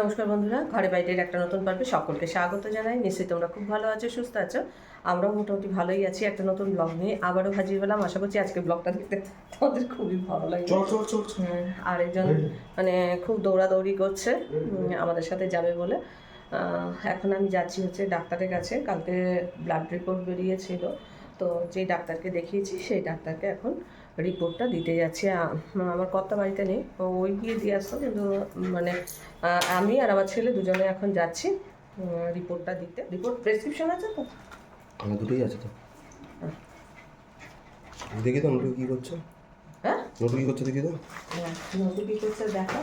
নমস্কার বন্ধুরা ঘরে বাইরের একটা নতুন পর্বে সকলকে স্বাগত জানাই। নিশ্চয়ই তোমরা খুব ভালো আছো সুস্থ আছো? আমরাও মোটামুটি ভালোই আছি। একটা নতুন ব্লগ নিয়ে আবারও হাজির হলাম। আশা করছি আজকে ব্লগটা দেখতে তোমাদের খুবই ভালো লাগবে। চল। আরেকজন মানে খুব দৌড়াদৌড়ি করছে আমাদের সাথে যাবে বলে। এখন আমি যাচ্ছি হচ্ছে ডাক্তারের কাছে। কালকে ব্লাড রিপোর্ট বেরিয়েছিল। তো যেই ডাক্তারকে দেখিয়েছি সেই ডাক্তারকে এখন রিপোর্টটা দিতে যাচ্ছি। আমার কর্তা বাড়িতে নেই। ওই গিয়ে দিয়ে আসতো কিন্তু মানে আমি আর আমার ছেলে দুজনে এখন যাচ্ছি রিপোর্টটা দিতে। রিপোর্ট প্রেসক্রিপশন আছে তো? আমার দুটোই আছে তো। দেখি তো নোটু কি করছে। হ্যাঁ? নোটু কি করছে দেখি তো। নদী কি করছে দেখো।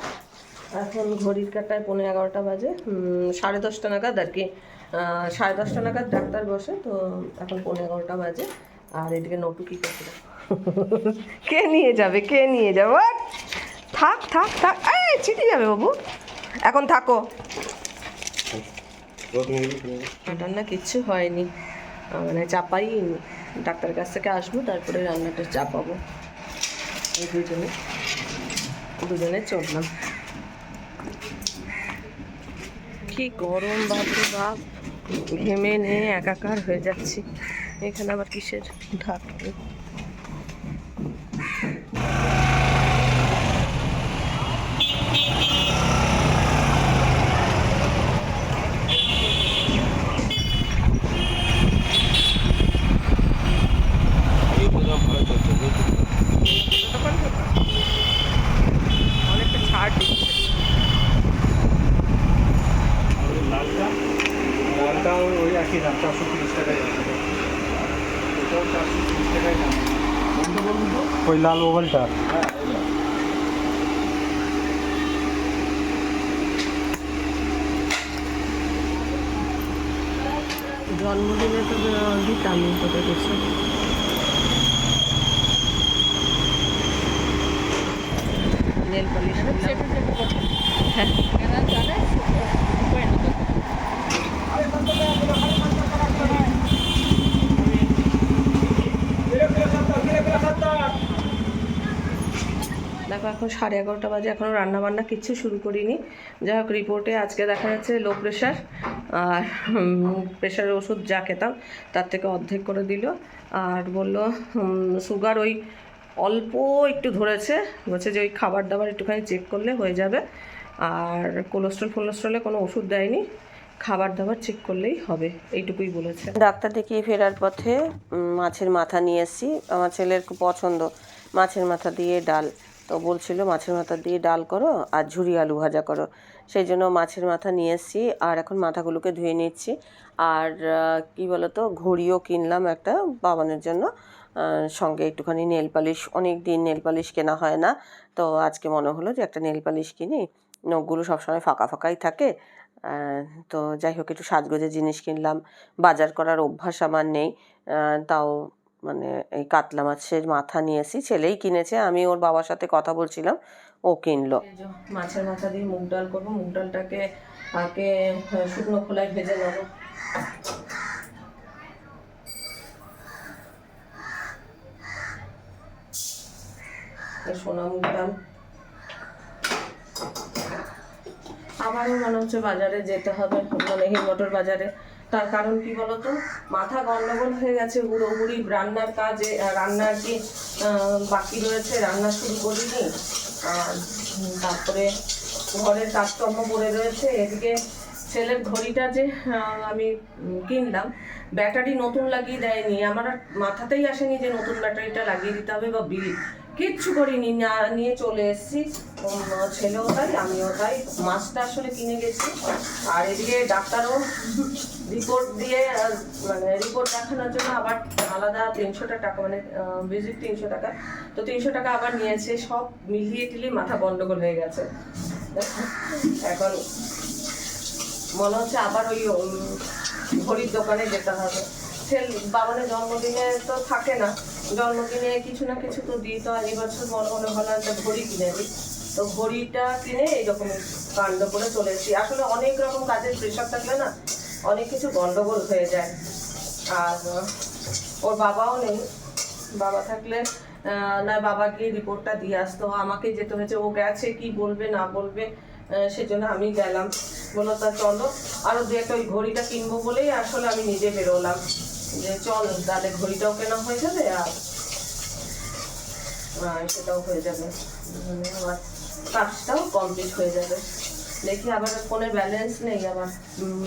এখন ঘড়ির কাটায় পনেরো এগারোটা বাজে সাড়ে দশটা নাগাদ আর কি। সাড়ে দশটা নাগাদ ডাক্তার বসে তো এখন পনেরো এগারোটা বাজে। আর এদিকে নটু কি করছে দেখো। কে নিয়ে যাবে কে নিয়ে যাবে! থাক থাক থাক। এই ছিটি যাবে বাবু। এখন থাকো। ও, তুমি দেখি, তুমি দেখি। রান্নার না কিচ্ছু হয়নি। মানে চাপাই ডাক্তারের কাছ থেকে আসব তারপরে রান্নাটা চাপাবো। এই দুজনে। দুজনে চললাম। কি গরম বাপরে বাপ। ঘেমে নিয়ে একাকার হয়ে যাচ্ছি। এখানে আবার কিসের ঢাক এই প্রোগ্রাম ভালো চলছে বুঝলি? অনেকটা ছাড় দিচ্ছে লালটা লালটা ওই একই দাম চারশো তিরিশ টাকায় চারশো তিরিশ দাম। ওই লাল ওভালটা। জন্মদিনে তো দিতাম তোদের কিছু নেল পলিশ হ্যাঁ দেখো এখন সাড়ে এগারোটা বাজে এখনও রান্নাবান্না কিচ্ছু শুরু করিনি। যাই হোক রিপোর্টে আজকে দেখা যাচ্ছে লো প্রেশার আর প্রেশারের ওষুধ যা খেতাম তার থেকে অর্ধেক করে দিল। আর বলল সুগার ওই অল্প একটু ধরেছে, বলছে যে ওই খাবার দাবার একটুখানি চেক করলে হয়ে যাবে। আর কোলেস্ট্রল ফোলেস্ট্রলে কোনো ওষুধ দেয়নি খাবার দাবার চেক করলেই হবে, এইটুকুই বলেছে। ডাক্তার দেখিয়ে ফেরার পথে মাছের মাথা নিয়ে এসেছি। আমার ছেলের খুব পছন্দ, মাছের মাথা দিয়ে ডাল। তো বলছিল, মাছের মাথা দিয়ে ডাল করো আর ঝুরি আলু ভাজা করো। সেই জন্য মাছের মাথা নিয়ে এসেছি আর এখন মাথাগুলোকে ধুয়ে নিচ্ছি। আর কি বলতো, ঘড়িও কিনলাম একটা বাবানের জন্য। সঙ্গে একটুখানি নেল পালিশ অনেক দিন নেল পালিশ কেনা হয় না। তো আজকে মনে হলো যে একটা নেল পালিশ কিনি। নখগুলো সবসময় ফাঁকা ফাঁকাই থাকে। তো যাই হোক, একটু সাজগোজের জিনিস কিনলাম। বাজার করার অভ্যাস আমার নেই। তাও মানে এই কাতলা মাছের মাথা নিয়ে এসেছি ছেলেই কিনেছে, আমি ওর বাবার সাথে কথা বলছিলাম, ও কিনলো। মাছের মাথা দিয়ে মুগ ডাল করব, মুগ ডালটাকে আগে শুকনো খোলায় ভেজে নেব। সোনা মুগ ডাল। আবারও মনে হচ্ছে বাজারে যেতে হবে মানে হিমটর বাজারে। তার কারণ কি বলতো? মাথা গন্ডগোল হয়ে গেছে পুরোপুরি রান্নার কাজে রান্নার কি বাকি রয়েছে, রান্না শুরু করিনি। আর তারপরে ঘরের কাজকর্ম পড়ে রয়েছে। এদিকে ছেলের ঘড়িটা যে আমি কিনলাম, ব্যাটারি নতুন লাগিয়ে দেয়নি। আমার মাথাতেই আসেনি যে নতুন ব্যাটারিটা লাগিয়ে দিতে হবে বা বিল। কিচ্ছু করিনি নিয়ে চলে এসেছি। ছেলেও তাই, আমিও তাই। মাছটা আসলে কিনে গেছি। আর এদিকে ডাক্তারও রিপোর্ট দিয়ে মানে রিপোর্ট দেখানোর জন্য আবার আলাদা তিনশোটা টাকা মানে ভিজিট তিনশো টাকা। তো তিনশো টাকা আবার নিয়েছে, সব মিলিয়ে টিলিয়ে মাথা গন্ডগোল হয়ে গেছে। এখন মনে হচ্ছে আবার ওই ঘড়ির দোকানে যেতে হবে। ছেল বাবানের জন্মদিনে তো থাকে না। জন্মদিনে কিছু না কিছু তো দিই তো এবছর মনে মনে হলো একটা ঘড়ি কিনে দিই। তো ঘড়িটা কিনে এইরকম কাণ্ড করে চলে এসেছি আসলে অনেক রকম কাজের প্রেশার থাকলে না, অনেক কিছু গন্ডগোল হয়ে যায়। আর ওর বাবাও নেই। বাবা থাকলে না বাবা গিয়ে রিপোর্টটা দিয়ে আসতো। আমাকে যেতে হয়েছে, ও গেছে, কি বলবে, না বলবে সেজন্য আমি গেলাম। বলো তা চলো আরও দু একটা ওই ঘড়িটা কিনবো বলেই আসলে আমি নিজে বেরোলাম। যে চল, তাহলে ঘড়িটাও কেনা হয়ে যাবে আর সেটাও হয়ে যাবে। মানে আমার কাজটাও কমপ্লিট হয়ে যাবে। দেখি আবার ফোনে ব্যালেন্স নেই, আবার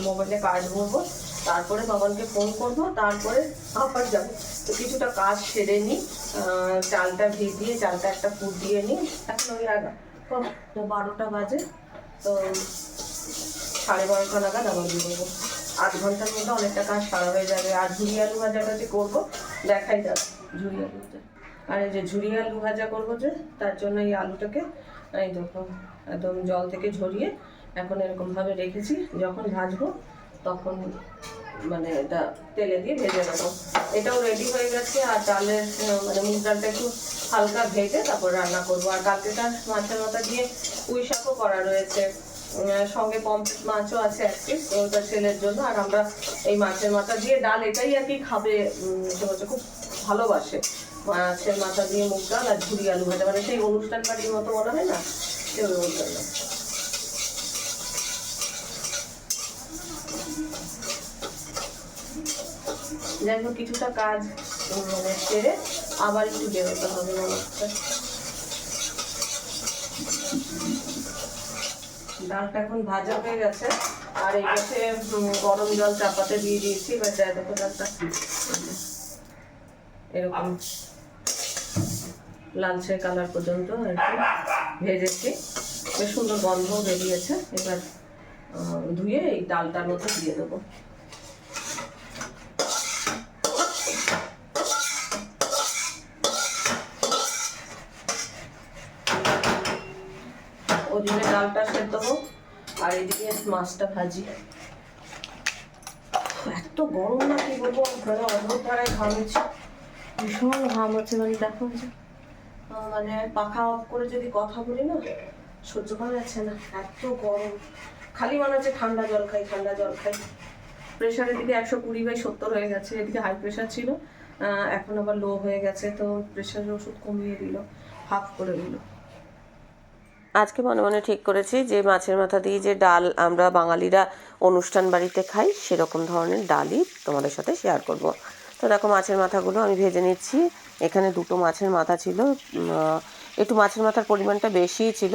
মোবাইলে কাজ ভরবো তারপরে বাবানকে ফোন করব, তারপরে আবার যাব। তো কিছুটা কাজ সেরে নিই চালটা ভিজিয়ে, চালটা একটা ফুট দিয়ে নিই। এখন ওই তো বারোটা বাজে, তো সাড়ে বারোটা নাগাদ আবার বেরোবো। আধ ঘণ্টার মধ্যে অনেকটা কাজ সারা হয়ে যাবে। আর ঝুড়ি আলু ভাজাটা যে করব, দেখাই যাবে ঝুড়ি আলু আর এই যে ঝুড়ি আলু ভাজা করব যে, তার জন্য এই আলুটাকে, এই দেখো, একদম জল থেকে ঝরিয়ে এখন এরকমভাবে রেখেছি। যখন ভাজবো, তখন মানে এটা তেলে দিয়ে ভেজে নেব। এটাও রেডি হয়ে গেছে, আর ডালের মানে মুগ ডালটা একটু হালকা ভেজে তারপর রান্না করব। আর কালকেটা মাছের মাথা দিয়ে পুঁই শাকও করা রয়েছে। সঙ্গে পম্পলেট মাছও আছে এক পিস ওটা ছেলের জন্য। আর আমরা এই মাছের মাথা দিয়ে ডাল, এটাই আর কি খাবে হচ্ছে খুব ভালোবাসে। মাছের মাথা দিয়ে মুগ ডাল আর ঝুড়ি আলু ভাজা। মানে সেই অনুষ্ঠান বাড়ির মতো মনে হয় না? সেই জন্য যাই হোক, কিছুটা কাজ মানে সেরে আবার একটু বেরোতে হবে মনে ডালটা এখন ভাজা হয়ে গেছে। আর এই পাশে গরম জল চাপাতে দিয়ে দিয়েছি, এবার দেয় দেখো ডালটা এরকম লালচে কালার পর্যন্ত আর কি ভেজেছি। বেশ সুন্দর গন্ধ বেরিয়েছে। এবার ধুয়ে এই ডালটার মধ্যে দিয়ে দেবো ওদিকে ডালটা সেদ্ধ হোক আর এদিকে মাছটা ভাজি। এত গরম না কি বলব ঘরে অদ্ভুত ধারায় ঘামছি ভীষণ ঘাম হচ্ছে মানে দেখো যে মানে পাখা অফ করে যদি কথা বলি না, সহ্য করা যাচ্ছে না। এত গরম। খালি মনে হচ্ছে ঠান্ডা জল খাই, ঠান্ডা জল খাই। প্রেশার এদিকে একশো কুড়ি বাই সত্তর হয়ে গেছে। এদিকে হাই প্রেশার ছিল। এখন আবার লো হয়ে গেছে, তো প্রেশারের ওষুধ কমিয়ে দিল হাফ করে দিল। আজকে মনে মনে ঠিক করেছি যে মাছের মাথা দিয়ে যে ডাল আমরা বাঙালিরা অনুষ্ঠান বাড়িতে খাই, সেরকম ধরনের ডালই তোমাদের সাথে শেয়ার করব। তো দেখো মাছের মাথাগুলো আমি ভেজে নিচ্ছি। এখানে দুটো মাছের মাথা ছিল। একটু মাছের মাথার পরিমাণটা বেশিই ছিল।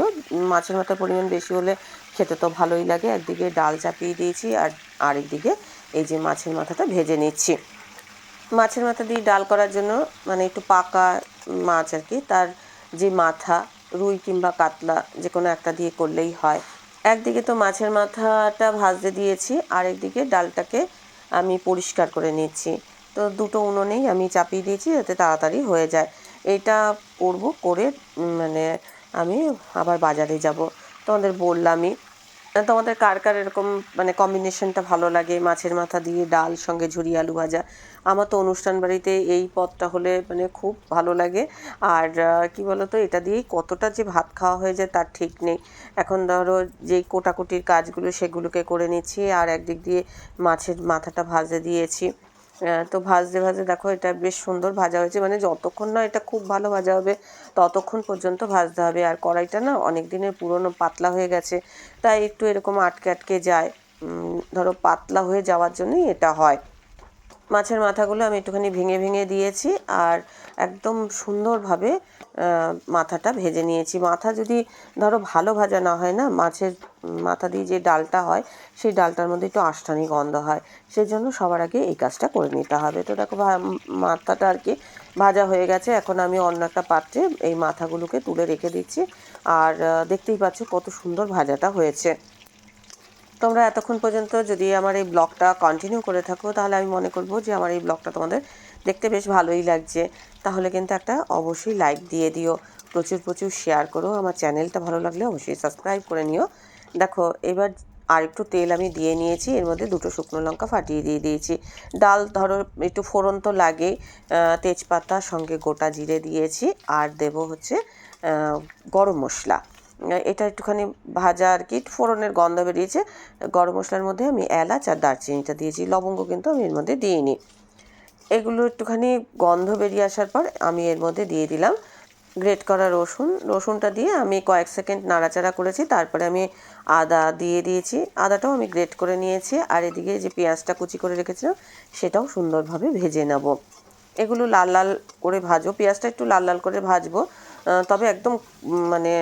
মাছের মাথার পরিমাণ বেশি হলে খেতে তো ভালোই লাগে। একদিকে ডাল চাপিয়ে দিয়েছি আর আরেকদিকে এই যে মাছের মাথাটা ভেজে নিচ্ছি। মাছের মাথা দিয়ে ডাল করার জন্য মানে একটু পাকা মাছ আর কি, তার যে মাথা রুই কিংবা কাতলা যে কোনো একটা দিয়ে করলেই হয়। একদিকে তো মাছের মাথাটা ভাজতে দিয়েছি, আরেকদিকে ডালটাকে আমি পরিষ্কার করে নিচ্ছি। তো দুটো উনুনেই আমি চাপিয়ে দিয়েছি যাতে তাড়াতাড়ি হয়ে যায়। এটা করব করে মানে আমি আবার বাজারে যাব। তোমাদের বললামই তোমাদের কার কার এরকম মানে কম্বিনেশনটা ভালো লাগে? মাছের মাথা দিয়ে ডাল, সঙ্গে ঝুরি আলু ভাজা? আমার তো অনুষ্ঠান বাড়িতে এই পদটা হলে মানে খুব ভালো লাগে। আর কি বলতো, এটা দিয়েই কতটা যে ভাত খাওয়া হয়ে যায় তার ঠিক নেই। এখন ধরো যেই কোটাকুটির কাজগুলো সেগুলোকে করে নিচ্ছি, আর একদিক দিয়ে মাছের মাথাটা ভাজে দিয়েছি। তো ভাজতে ভাজতে দেখো এটা বেশ সুন্দর ভাজা হয়েছে। মানে যতক্ষণ না এটা খুব ভালো ভাজা হবে, ততক্ষণ পর্যন্ত ভাজতে হবে। আর কড়াইটা না অনেক দিনের পুরনো, পাতলা হয়ে গেছে, তাই একটু এরকম আটকে আটকে যায়। ধরো পাতলা হয়ে যাওয়ার জন্যই এটা হয়। মাছের মাথাগুলো আমি একটুখানি ভেঙে ভেঙে দিয়েছি আর একদম সুন্দরভাবে মাথাটা ভেজে নিয়েছি। মাথা যদি ধরো ভালো ভাজা না হয় না, মাছের মাথা দিয়ে যে ডালটা হয়, সেই ডালটার মধ্যে একটু আষ্টানি গন্ধ হয়। সেই জন্য সবার আগে এই কাজটা করে নিতে হবে। তো দেখো মাথাটা আর কি ভাজা হয়ে গেছে। এখন আমি অন্য একটা পাত্রে এই মাথাগুলোকে তুলে রেখে দিচ্ছি। আর দেখতেই পাচ্ছ কত সুন্দর ভাজাটা হয়েছে। তোমরা এতক্ষণ পর্যন্ত যদি আমার এই ব্লগটা কন্টিনিউ করে থাকো, তাহলে আমি মনে করব যে আমার এই ব্লগটা তোমাদের দেখতে বেশ ভালোই লাগছে। তাহলে কিন্তু একটা অবশ্যই লাইক দিয়ে দিও, প্রচুর প্রচুর শেয়ার করো। আমার চ্যানেলটা ভালো লাগলে অবশ্যই সাবস্ক্রাইব করে নিও। দেখো, এবার আর একটু তেল আমি দিয়ে নিয়েছি, এর মধ্যে দুটো শুকনো লঙ্কা ফাটিয়ে দিয়ে দিয়েছি। ডাল ধরো, একটু ফোড়ন তো লাগে তেজপাতা সঙ্গে গোটা জিরে দিয়েছি, আর দেব হচ্ছে গরম মশলা। এটা একটুখানি ভাজা আর কি ফোড়নের গন্ধ বেরিয়েছে। গরম মশলার মধ্যে আমি এলাচ আর দারচিনিটা দিয়েছি, লবঙ্গ কিন্তু আমি এর মধ্যে দিইনি। এগুলো একটুখানি গন্ধ বেরিয়ে আসার পর আমি এর মধ্যে দিয়ে দিলাম গ্রেট করা রসুন। রসুনটা দিয়ে আমি কয়েক সেকেন্ড নাড়াচাড়া করেছি, তারপরে আমি আদা দিয়ে দিয়েছি। আদাটাও আমি গ্রেট করে নিয়েছি, আর এদিকে যে পেঁয়াজটা কুচি করে রেখেছিলাম, সেটাও সুন্দরভাবে ভেজে নেব। এগুলো লাল লাল করে ভাজবো, পেঁয়াজটা একটু লাল লাল করে ভাজবো তবে একদম মানে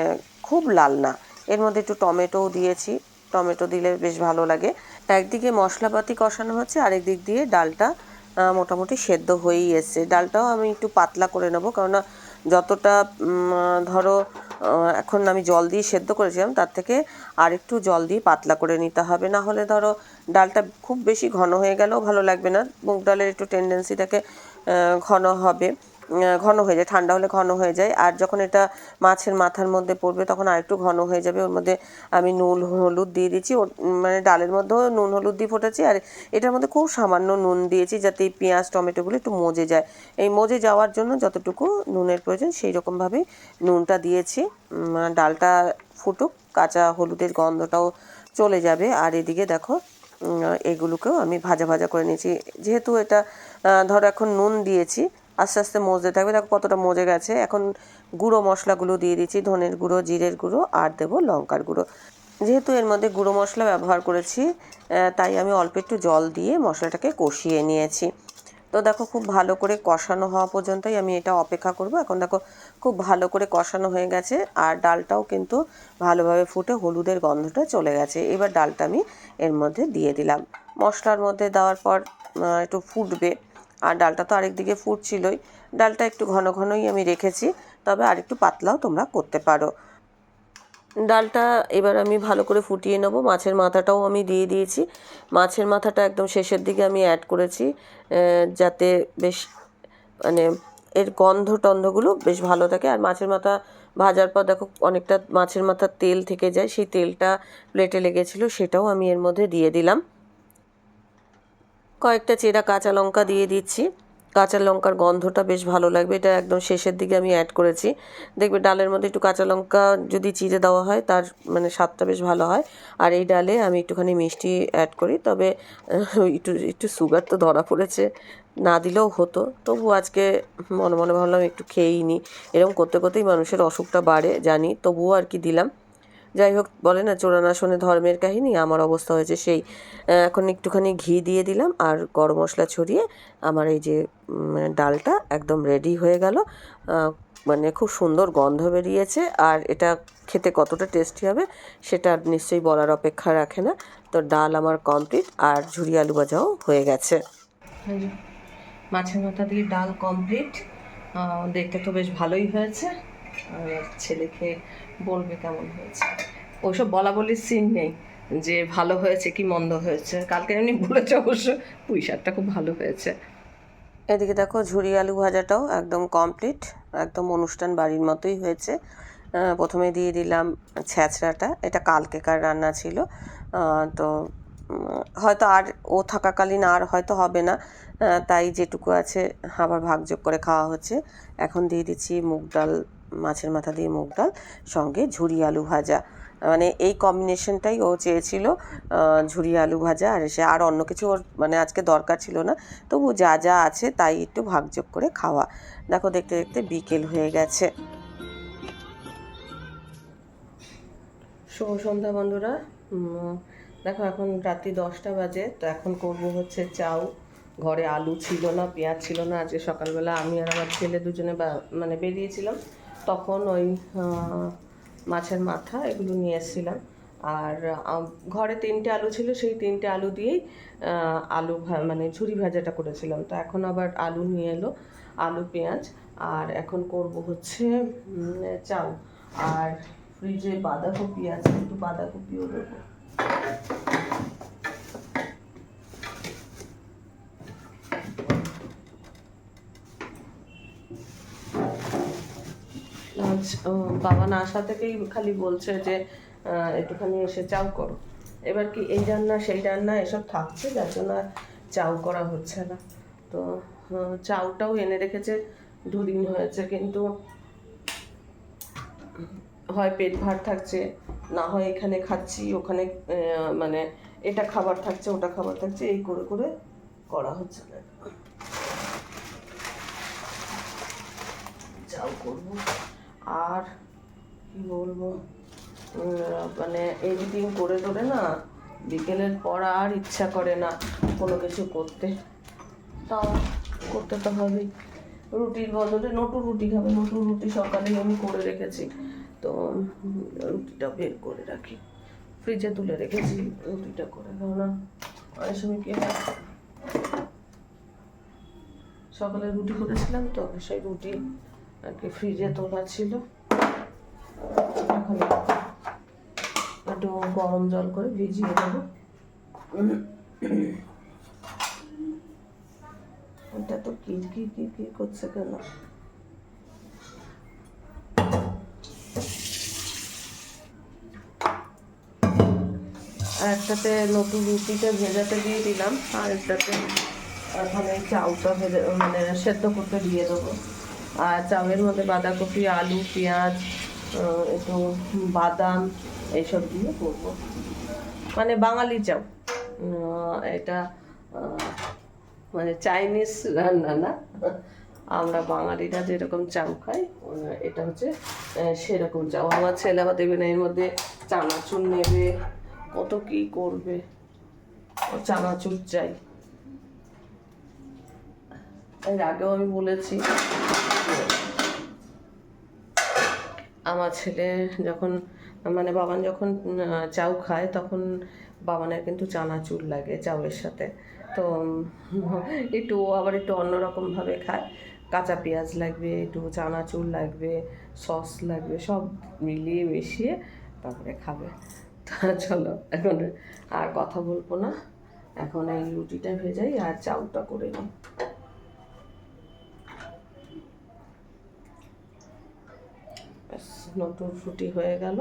খুব লাল না। এর মধ্যে একটু টমেটোও দিয়েছি। টমেটো দিলে বেশ ভালো লাগে। একদিকে মশলাপাতি কষানো হচ্ছে আরেক দিক দিয়ে ডালটা মোটামুটি সেদ্ধ হয়েই এসছে। ডালটাও আমি একটু পাতলা করে নেব, কেননা যতটা ধরো এখন আমি জল দিয়ে সেদ্ধ করেছিলাম, তার থেকে আর একটু জল দিয়ে পাতলা করে নিতে হবে। না হলে ধরো, ডালটা খুব বেশি ঘন হয়ে গেলেও ভালো লাগবে না। মুগ ডালের একটু টেন্ডেন্সি থাকে ঘন হবে। ঘন হয়ে যায়, ঠান্ডা হলে ঘন হয়ে যায়। আর যখন এটা মাছের মাথার মধ্যে পড়বে, তখন আর একটু ঘন হয়ে যাবে। ওর মধ্যে আমি নুন, হলুদ দিয়ে দিয়েছি। মানে ডালের মধ্যেও নুন, হলুদ দিয়ে ফুটেছি আর এটার মধ্যে খুব সামান্য নুন দিয়েছি যাতে এই পেঁয়াজ, টমেটোগুলো একটু মজে যায়। এই মজে যাওয়ার জন্য যতটুকু নুনের প্রয়োজন সেই রকমভাবেই নুনটা দিয়েছি। ডালটা ফুটুক, কাঁচা হলুদের গন্ধটাও চলে যাবে। আর এদিকে দেখো এগুলোকেও আমি ভাজা ভাজা করে নিয়েছি। যেহেতু এটা ধরো এখন নুন দিয়েছি আস্তে আস্তে মজতে থাকবে। দেখো কতটা মজে গেছে। এখন গুঁড়ো মশলাগুলো দিয়ে দিচ্ছি, ধনের গুঁড়ো, জিরের গুঁড়ো আর দেবো লঙ্কার গুঁড়ো। যেহেতু এর মধ্যে গুঁড়ো মশলা ব্যবহার করেছি তাই আমি অল্প একটু জল দিয়ে মশলাটাকে কষিয়ে নিয়েছি। তো দেখো খুব ভালো করে কষানো হওয়া পর্যন্তই আমি এটা অপেক্ষা করব। এখন দেখো খুব ভালো করে কষানো হয়ে গেছে আর ডালটাও কিন্তু ভালোভাবে ফুটে হলুদের গন্ধটা চলে গেছে। এবার ডালটা আমি এর মধ্যে দিয়ে দিলাম। মশলার মধ্যে দেওয়ার পর একটু ফুটবে। আর ডালটা তো আরেক দিকে ফুটছিলই। ডালটা একটু ঘন ঘনই আমি রেখেছি, তবে আর একটু পাতলাও তোমরা করতে পারো। ডালটা এবার আমি ভালো করে ফুটিয়ে নেব। মাছের মাথাটাও আমি দিয়ে দিয়েছি। মাছের মাথাটা একদম শেষের দিকে আমি অ্যাড করেছি যাতে বেশ মানে এর গন্ধ টন্ধগুলো বেশ ভালো থাকে। আর মাছের মাথা ভাজার পর দেখো অনেকটা মাছের মাথার তেল থেকে যায়। সেই তেলটা প্লেটে লেগেছিলো, সেটাও আমি এর মধ্যে দিয়ে দিলাম। কয়েকটা চেরা কাঁচা লঙ্কা দিয়ে দিচ্ছি। কাঁচা লঙ্কার গন্ধটা বেশ ভালো লাগবে। এটা একদম শেষের দিকে আমি অ্যাড করেছি। দেখবে ডালের মধ্যে একটু কাঁচা লঙ্কা যদি চিড়ে দেওয়া হয়, তার মানে স্বাদটা বেশ ভালো হয়। আর এই ডালে আমি একটুখানি মিষ্টি অ্যাড করি। তবে একটু একটু সুগার তো ধরা পড়েছে। না দিলেও হতো। তবু আজকে মনে মনে ভাবলাম একটু খেয়েই নিই এরকম করতে, করতেই মানুষের অসুখটা বাড়ে, জানি। তবুও আর কি দিলাম। যাই হোক, বলে না, চোরানাশনে ধর্মের কাহিনী, আমার অবস্থা হয়েছে সেই। এখন একটুখানি ঘি দিয়ে দিলাম আর গরম মশলা ছড়িয়ে আমার এই যে ডালটা একদম রেডি হয়ে গেল। মানে খুব সুন্দর গন্ধ বেরিয়েছে আর এটা খেতে কতটা টেস্টি হবে সেটা নিশ্চয়ই বলার অপেক্ষা রাখে না। তো ডাল আমার কমপ্লিট আর ঝুরি আলু ভাজাও হয়ে গেছে। মাছের মাথা দিয়ে ডাল কমপ্লিট দেখতে তো বেশ ভালোই হয়েছে। আর ছেলে খেয়ে বলবে কেমন হয়েছে। ওইসব বলা বলির সিন নেই। যে ভালো হয়েছে কি মন্দ হয়েছে। কালকে এমনি বলেছে অবশ্য পুঁই শাকটা খুব ভালো হয়েছে। এদিকে দেখো ঝুরি আলু ভাজাটাও একদম কমপ্লিট একদম অনুষ্ঠান বাড়ির মতোই হয়েছে। প্রথমে দিয়ে দিলাম ছ্যাঁচড়াটা। এটা কালকেকার রান্না ছিল। তো হয়তো আর ও থাকাকালীন আর হয়তো হবে না। তাই যেটুকু আছে আবার ভাগযোগ করে খাওয়া হচ্ছে। এখন দিয়ে দিচ্ছি মুগ ডাল মাছের মাথা দিয়ে মুগ ডাল, সঙ্গে ঝুরি আলু ভাজা। মানে এই কম্বিনেশনটাই ও চেয়েছিল ঝুরি আলু ভাজা আর সে আর অন্য কিছু ওর মানে আজকে দরকার ছিল না। তবু যা যা আছে তাই একটু ভাগযোগ করে খাওয়া। দেখো, দেখতে দেখতে বিকেল হয়ে গেছে। শুভ সন্ধ্যা বন্ধুরা। দেখো, এখন রাত্রি দশটা বাজে। তো এখন করব হচ্ছে চাউ। ঘরে আলু ছিল না, পেঁয়াজ ছিল না। আজকে সকালবেলা আমি আর আমার ছেলে দুজনে মানে বেরিয়েছিলাম। তখন ওই মাছের মাথা এগুলো নিয়ে এসেছিলাম। আর ঘরে তিনটে আলু ছিল, সেই তিনটে আলু দিয়েই আলু মানে ঝুরি ভাজাটা করেছিলাম। তো এখন আবার আলু নিয়ে এলো, আলু, পেঁয়াজ, আর এখন করব হচ্ছে চাউ। আর ফ্রিজে বাঁধাকপি আছে, একটু বাঁধাকপিও দেবো। বাবা না আসা থেকেই খালি বলছে যে একটুখানি এসে চাউ করো। এবার কি এই রান্না, সেই রান্না, এসব থাকছে, যার জন্য চাউ করা হচ্ছে না। তো চাউটাও এনে রেখেছে, দুদিন হয়েছে, কিন্তু হয় পেট ভার থাকছে, না হয় এখানে খাচ্ছি, ওখানে মানে এটা খাবার থাকছে, ওটা খাবার থাকছে, এই করে করে করা হচ্ছে না। যাও করব। আর কি বলব? মানে এডিটিং করে টোরে না বিকেলের পর আর ইচ্ছা করে না কোনো কিছু করতে। তাও। করতে তো হবেই। রুটির বদলে নটু রুটি খাবে। নটু রুটি সকালেই আমি করে রেখেছি। তো রুটিটা বের করে রাখি। ফ্রিজে তুলে রেখেছি রুটিটা করে কেননা অনেক সময় কি হয়। সকালে রুটি করেছিলাম তো সেই রুটি আর কি ফ্রিজে তোলা ছিল। এখন একটু গরম জল করে ভিজিয়ে দেবো। এটা তো কি কি কি কি করছে কেন? একটাতে নতুন রুটিটা ভেজাতে দিয়ে দিলাম। আর একটাতে এখন এই চাউটা ভেজে মানে সেদ্ধ করতে দিয়ে দেবো। আর চাউয়ের মধ্যে বাঁধাকপি, আলু, পেঁয়াজ একটু বাদাম এইসব দিয়ে করব। মানে বাঙালি চাউ। এটা মানে চাইনিজ রান্না না। আমরা বাঙালিরা যেরকম চাউ খাই এটা হচ্ছে সেরকম চাউ। আমার ছেলে আবার দেবে না, এর মধ্যে চানাচুর নেবে। কত কি করবে? ও চানাচুর চাই। এর আগেও আমি বলেছি আমার ছেলে যখন মানে বাবান যখন চাউ খায় তখন বাবানের কিন্তু চানাচুর লাগে চাউয়ের সাথে। তো একটু আবার একটু অন্যরকমভাবে খায়। কাঁচা পেঁয়াজ লাগবে, একটু চানাচুর লাগবে, সস লাগবে, সব মিলিয়ে মিশিয়ে তারপরে খাবে। তা চলো, এখন আর কথা বলব না। এখন এই রুটিটা ভেজাই আর চাউটা করে নিই। নতুন রুটি হয়ে গেল।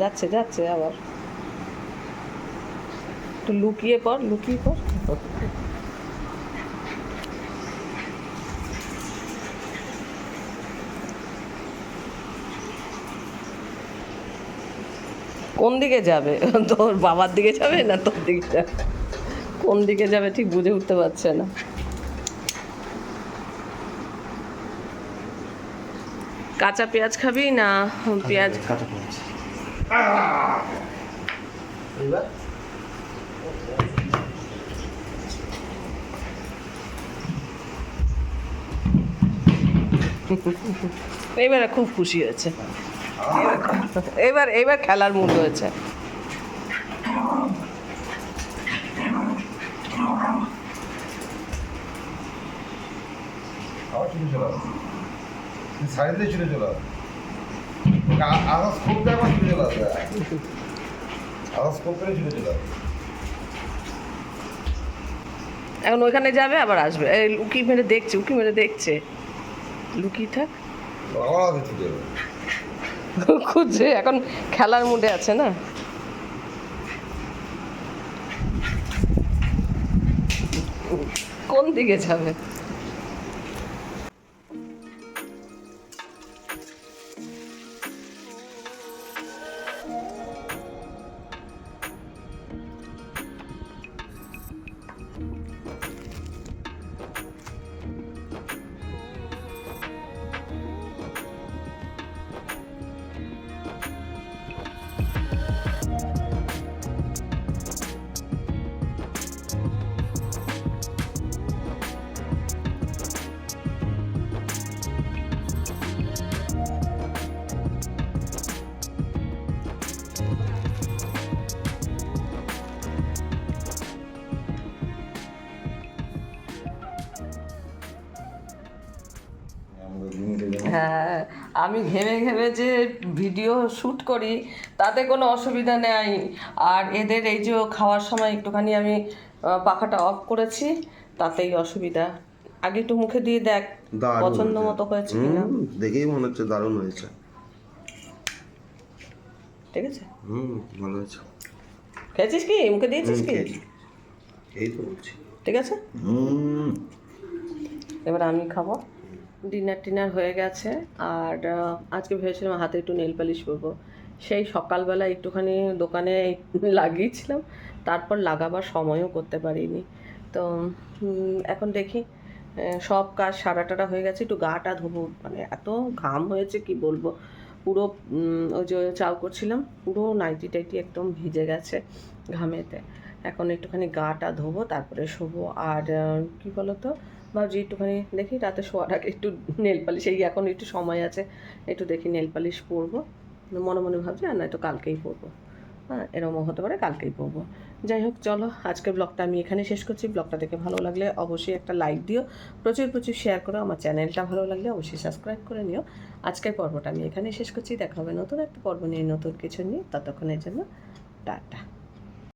যাচ্ছে যাচ্ছে আবার। একটু লুকিয়ে পর লুকিয়ে কর কোন দিকে যাবে? তোর বাবার দিকে যাবে না তোর দিকে যাবে? কোন দিকে যাবে ঠিক বুঝে উঠতে পারছে না। কাঁচা পেঁয়াজ খাবি না পেঁয়াজ? এবারে খুব খুশি হয়েছে। এবার এবার খেলার মুড হয়েছে এখন ওইখানে যাবে আবার আসবে। এই উকি মেরে দেখছে উকি মেরে দেখছে। লুকি থাক আবার খুঁজছে এখন খেলার মুডে আছে না? কোন দিকে যাবে? আমি ঘেমে ঘেমে যে ভিডিও শ্যুট করি তাতে কোনো অসুবিধা নেই। আর এদের এই যে খাওয়ার সময় একটুখানি আমি পাখাটা অফ করেছি তাতেই অসুবিধা। আগে একটু মুখে দিয়ে দেখ পছন্দ মতো হয়েছে কিনা। দেখেই মনে হচ্ছে দারুণ হয়েছে। ঠিক আছে? হুম ভালো হয়েছে। খেয়েছিস কি? মুখে দিয়েছিস কি? এই তো বলছি। ঠিক আছে? হুম। এবার আমি খাব। ডিনার টিনার হয়ে গেছে। আর আজকে ভেবেছিলাম হাতে একটু নেল পালিশ করব। সেই সকালবেলা একটুখানি দোকানে লাগিয়েছিলাম। তারপর লাগাবার সময়ও করতে পারিনি। তো এখন দেখি সব কাজ সারা সারাটাটা হয়ে গেছে। একটু গাটা ধোবো। মানে এত ঘাম হয়েছে, কি বলব? পুরো ওই যে চাও করছিলাম, পুরো নাইটি টাইটি একদম ভিজে গেছে ঘামেতে। এখন একটুখানি গাটা ধোবো, তারপরে শোবো। আর কি বলতো? ভাবছি একটুখানি দেখি, রাতে শোয়ার আগে একটু নেল পালিশ, এই এখন একটু সময় আছে, একটু দেখি নেল পালিশ পরবো। মনে মনে ভাবছি, আর নয়তো কালকেই পরবো। হ্যাঁ এরকমও হতে পারে, কালকেই পরবো। যাই হোক, চলো, আজকের ব্লগটা আমি এখানে শেষ করছি। ব্লগটা দেখে ভালো লাগলে অবশ্যই একটা লাইক দিও। প্রচুর প্রচুর শেয়ার করো, আমার চ্যানেলটা ভালো লাগলে অবশ্যই সাবস্ক্রাইব করে নিও। আজকের পর্বটা আমি এখানে শেষ করছি। দেখা হবে নতুন একটা পর্ব নিয়ে, নতুন কিছু নিয়ে, ততক্ষণের জন্য টাটা।